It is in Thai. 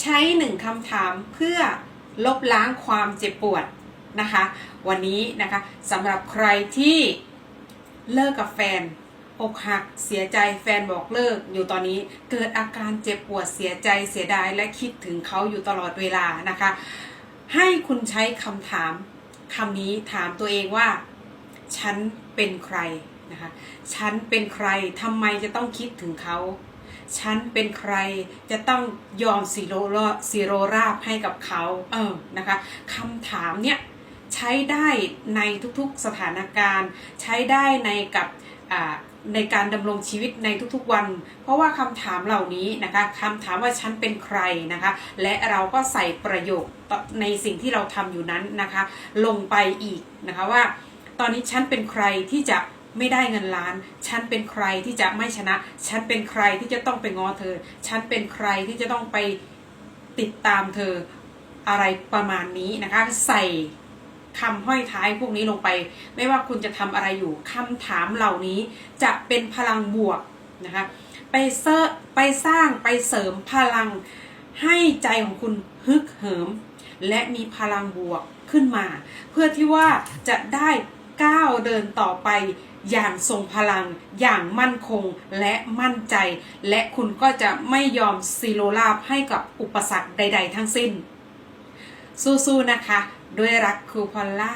ใช้หนึ่งคำถามเพื่อลบล้างความเจ็บปวดนะคะ วันนี้นะคะสำหรับใครที่เลิกกับแฟนอกหักเสียใจแฟนบอกเลิกอยู่ตอนนี้เกิดอาการเจ็บปวดเสียใจเสียดายและคิดถึงเขาอยู่ตลอดเวลานะคะ ให้คุณใช้คำถามคำนี้ถามตัวเองว่า ฉันเป็นใครนะคะ ฉันเป็นใครทำไมจะต้องคิดถึงเขา ฉันเป็นใครจะต้องยอมซีโรราซีโรราบให้กับเขาเออนะคะคำถามเนี่ยใช้ได้ในทุกๆสถานการณ์ ใช้ได้ในกับอ่าในการดำรงชีวิตในทุกๆวัน เพราะว่าคำถามเหล่านี้นะคะคำถามว่าฉันเป็นใครนะคะ และเราก็ใส่ประโยคในสิ่งที่เราทำอยู่นั้นนะคะ ลงไปอีกนะคะว่า ตอนนี้ฉันเป็นใครที่จะ ไม่ได้เงินล้าน ฉันเป็นใครที่จะไม่ชนะ ฉันเป็นใครที่จะต้องไปง้อเธอ ฉันเป็นใครที่จะต้องไปติดตามเธออะไรประมาณนี้นะคะ ใส่คำห้อยท้ายพวกนี้ลงไป ไม่ว่าคุณจะทำอะไรอยู่คำถามเหล่านี้จะเป็นพลังบวกนะคะไปเซอร์ไปสร้างไปเสริมพลังให้ใจของคุณฮึกเหิม และมีพลังบวกขึ้นมา เพื่อที่ว่าจะได้ก้าวเดินต่อไป อย่างทรงพลัง อย่างมั่นคงและมั่นใจ และคุณก็จะไม่ยอมซีโรราบให้กับอุปสรรคใด ๆ ทั้งสิ้น สู้ๆนะคะ ด้วยรักครูพอลล่า